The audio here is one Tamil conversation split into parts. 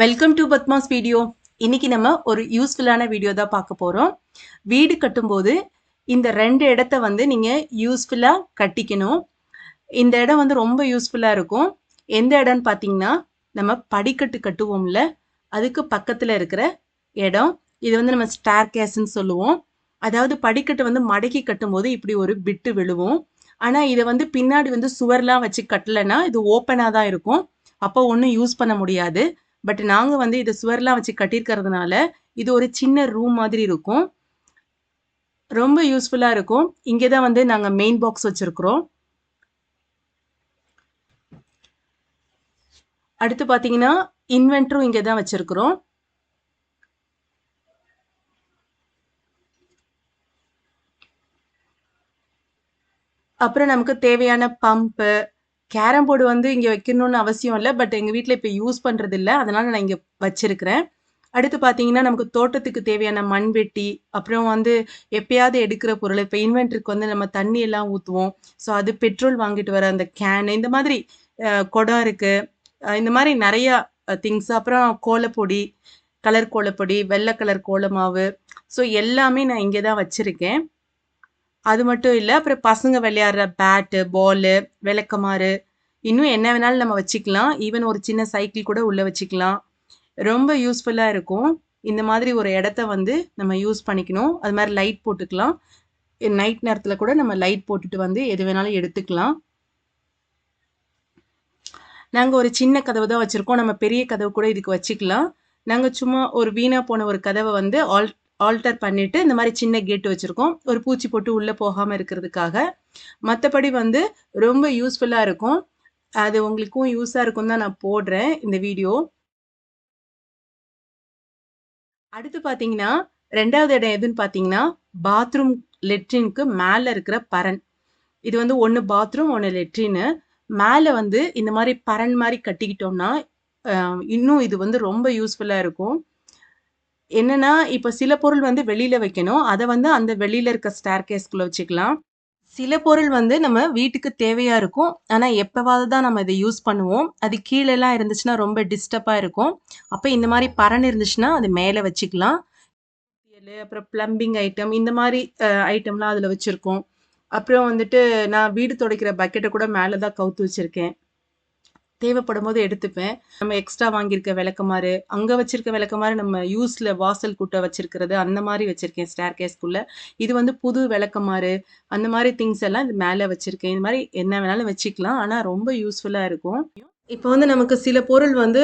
வெல்கம் டு பத்மாஸ் வீடியோ இன்னைக்கு நம்ம ஒரு யூஸ்ஃபுல்லான வீடியோ தான் பார்க்க போகிறோம் வீடு கட்டும்போது இந்த ரெண்டு இடத்த வந்து நீங்கள் யூஸ்ஃபுல்லாக கட்டிக்கணும். இந்த இடம் வந்து ரொம்ப யூஸ்ஃபுல்லாக இருக்கும். எந்த இடம்னு பார்த்தீங்கன்னா நம்ம படிக்கட்டு கட்டுவோம்ல அதுக்கு பக்கத்தில் இருக்கிற இடம். இது வந்து நம்ம ஸ்டார் கேஸ்ன்னு சொல்லுவோம். அதாவது படிக்கட்டு வந்து மடக்கி கட்டும்போது இப்படி ஒரு பிட்டு விழுவோம். ஆனால் இதை வந்து பின்னாடி வந்து சுவர்லாம் வச்சு கட்டலைன்னா இது ஓப்பனாக தான் இருக்கும். அப்போ ஒன்றும் யூஸ் பண்ண முடியாது. பட் நாங்கள் வந்து இதை சுவர்லாம் வச்சு கட்டியிருக்கிறதுனால இது ஒரு சின்ன ரூம் மாதிரி இருக்கும். ரொம்ப யூஸ்ஃபுல்லாக இருக்கும். இங்கே தான் வந்து நாங்கள் மெயின் பாக்ஸ் வச்சுருக்குறோம். அடுத்து பார்த்தீங்கன்னா இன்வென்ட்ரும் இங்கே தான் வச்சுருக்குறோம். அப்புறம் நமக்கு தேவையான பம்பு கேரம் போர்டு வந்து இங்கே வைக்கணும்னு அவசியம் இல்லை பட் எங்கள் வீட்டில் இப்போ யூஸ் பண்ணுறது இல்லை அதனால் நான் இங்கே வச்சிருக்கிறேன். அடுத்து பார்த்தீங்கன்னா நமக்கு தோட்டத்துக்கு தேவையான மண்வெட்டி அப்புறம் வந்து எப்பயாவது எடுக்கிற பொருள் இப்போ இன்வென்ட்ருக்கு வந்து நம்ம தண்ணி எல்லாம் ஊற்றுவோம் ஸோ அது பெட்ரோல் வாங்கிட்டு வர அந்த கேனு இந்த மாதிரி குடம் இருக்குது இந்த மாதிரி நிறையா திங்ஸ் அப்புறம் கோலப்பொடி கலர் கோலப்பொடி வெள்ளை கலர் கோலமாவு. ஸோ எல்லாமே நான் இங்கே தான் வச்சுருக்கேன். அது மட்டும் இல்லை அப்புறம் பசங்க விளையாடுற பேட்டு பாலு விளக்கமாறு. இன்னும் என்ன வேணாலும் நம்ம வச்சுக்கலாம். ஈவன் ஒரு சின்ன சைக்கிள் கூட உள்ளே வச்சுக்கலாம். ரொம்ப யூஸ்ஃபுல்லாக இருக்கும். இந்த மாதிரி ஒரு இடத்த வந்து நம்ம யூஸ் பண்ணிக்கணும். அது மாதிரி லைட் போட்டுக்கலாம். நைட் நேரத்தில் கூட நம்ம லைட் போட்டுட்டு வந்து எது வேணாலும் எடுத்துக்கலாம். நாங்கள் ஒரு சின்ன கதவு தான் வச்சுருக்கோம். நம்ம பெரிய கதவு கூட இதுக்கு வச்சுக்கலாம். நாங்கள் சும்மா ஒரு வீணாக போன ஒரு கதவை வந்து ஆல் ஆல்டர் பண்ணிவிட்டு இந்த மாதிரி சின்ன கேட் வச்சுருக்கோம். ஒரு பூச்சி போட்டு உள்ளே போகாமல் இருக்கிறதுக்காக. மற்றபடி வந்து ரொம்ப யூஸ்ஃபுல்லாக இருக்கும். அது உங்களுக்கும் யூஸாக இருக்கும் தான் நான் போடுறேன் இந்த வீடியோ அடுத்து பார்த்தீங்கன்னா ரெண்டாவது இடம் எதுன்னு பார்த்தீங்கன்னா பாத்ரூம் லெட்ரினுக்கு மேலே இருக்கிற பரன் இது வந்து ஒன்று பாத்ரூம் ஒன்று லெட்ரின்னு மேலே வந்து இந்த மாதிரி பரன் மாதிரி கட்டிக்கிட்டோம்னா இன்னும் இது வந்து ரொம்ப யூஸ்ஃபுல்லாக இருக்கும். என்னன்னா இப்போ சில பொருள் வந்து வெளியில வைக்கணும். அதை வந்து அந்த வெளியில இருக்க ஸ்டேர் கேஸ்குள்ள வச்சுக்கலாம். சில பொருள் வந்து நம்ம வீட்டுக்கு தேவையா இருக்கும். ஆனா எப்பவாவது தான் நம்ம இதை யூஸ் பண்ணுவோம். அது கீழெல்லாம் இருந்துச்சுன்னா ரொம்ப டிஸ்டர்பா இருக்கும். அப்போ இந்த மாதிரி பரன் இருந்துச்சுன்னா அது மேலே வச்சுக்கலாம். அப்புறம் பிளம்பிங் ஐட்டம் இந்த மாதிரி ஐட்டம்லாம் அதில் வச்சுருக்கோம். அப்புறம் வந்துட்டு நான் வீடு துடைக்கிற பக்கெட்டை கூட மேலே தான் கவுத்து வச்சுருக்கேன். தேவைப்படும் போது எடுத்துப்பேன். நம்ம எக்ஸ்ட்ரா வாங்கியிருக்க விளக்கமாறு அங்கே வச்சிருக்க விளக்கமாறு நம்ம யூஸில் வாசல் கூட்ட வச்சிருக்கிறது அந்த மாதிரி வச்சிருக்கேன் ஸ்டேர் கேஸ்க்குள்ளே இது வந்து புது விளக்கமாறு அந்த மாதிரி திங்ஸ் எல்லாம் இது மேலே வச்சிருக்கேன். இந்த மாதிரி என்ன வேணாலும் வச்சுக்கலாம். ஆனால் ரொம்ப யூஸ்ஃபுல்லாக இருக்கும். இப்போ வந்து நமக்கு சில பொருள் வந்து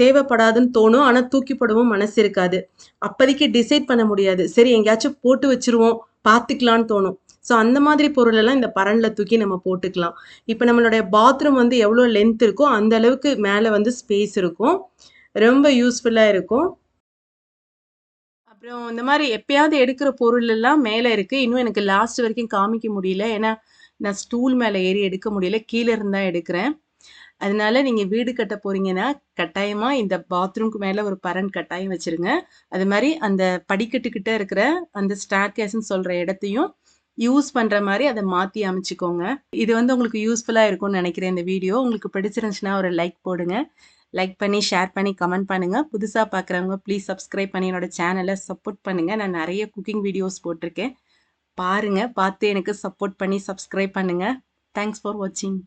தேவைப்படாதுன்னு தோணும். ஆனால் தூக்கிப்படவும் மனசு இருக்காது. அப்போதைக்கு டிசைட் பண்ண முடியாது. சரி எங்கேயாச்சும் போட்டு வச்சிருவோம். பார்த்துக்கலான்னு தோணும். ஸோ அந்த மாதிரி பொருளெல்லாம் இந்த பரனில் தூக்கி நம்ம போட்டுக்கலாம். இப்போ நம்மளுடைய பாத்ரூம் வந்து எவ்வளோ லென்த் இருக்கோ அந்த அளவுக்கு மேலே வந்து ஸ்பேஸ் இருக்கும். ரொம்ப யூஸ்ஃபுல்லாக இருக்கும். அப்புறம் இந்த மாதிரி எப்பயாவது எடுக்கிற பொருள் எல்லாம் மேலே இருக்குது இன்னும் எனக்கு லாஸ்ட் வரைக்கும் காமிக்க முடியல. ஏன்னா நான் ஸ்டூல் மேலே ஏறி எடுக்க முடியல. கீழே இருந்தால் எடுக்கிறேன். அதனால நீங்க வீடு கட்ட போறீங்கன்னா கட்டாயமா இந்த பாத்ரூம்க்கு மேல ஒரு பரன் கட்டாயம் வச்சிருங்க. அது மாதிரி அந்த படிக்கட்டுக்கிட்ட இருக்கிற அந்த ஸ்டார் கேஸ்ன்னு சொல்ற இடத்தையும் யூஸ் பண்ற மாதிரி அதை மாத்தி அமைச்சுக்கோங்க. இது வந்து உங்களுக்கு யூஸ்ஃபுல்லா இருக்கும்னு நினைக்கிறேன் இந்த வீடியோ. உங்களுக்கு பிடிச்சிருந்துச்சுன்னா ஒரு லைக் போடுங்க. லைக் பண்ணி ஷேர் பண்ணி கமெண்ட் பண்ணுங்க. புதுசா பார்க்குறவங்க ப்ளீஸ் சப்ஸ்கிரைப் பண்ணி என்னோட சேனலை சப்போர்ட் பண்ணுங்க. நான் நிறைய குக்கிங் வீடியோஸ் போட்டிருக்கேன். பாருங்க பார்த்து எனக்கு சப்போர்ட் பண்ணி சப்ஸ்கிரைப் பண்ணுங்க. தேங்க்ஸ் ஃபார் வாட்சிங்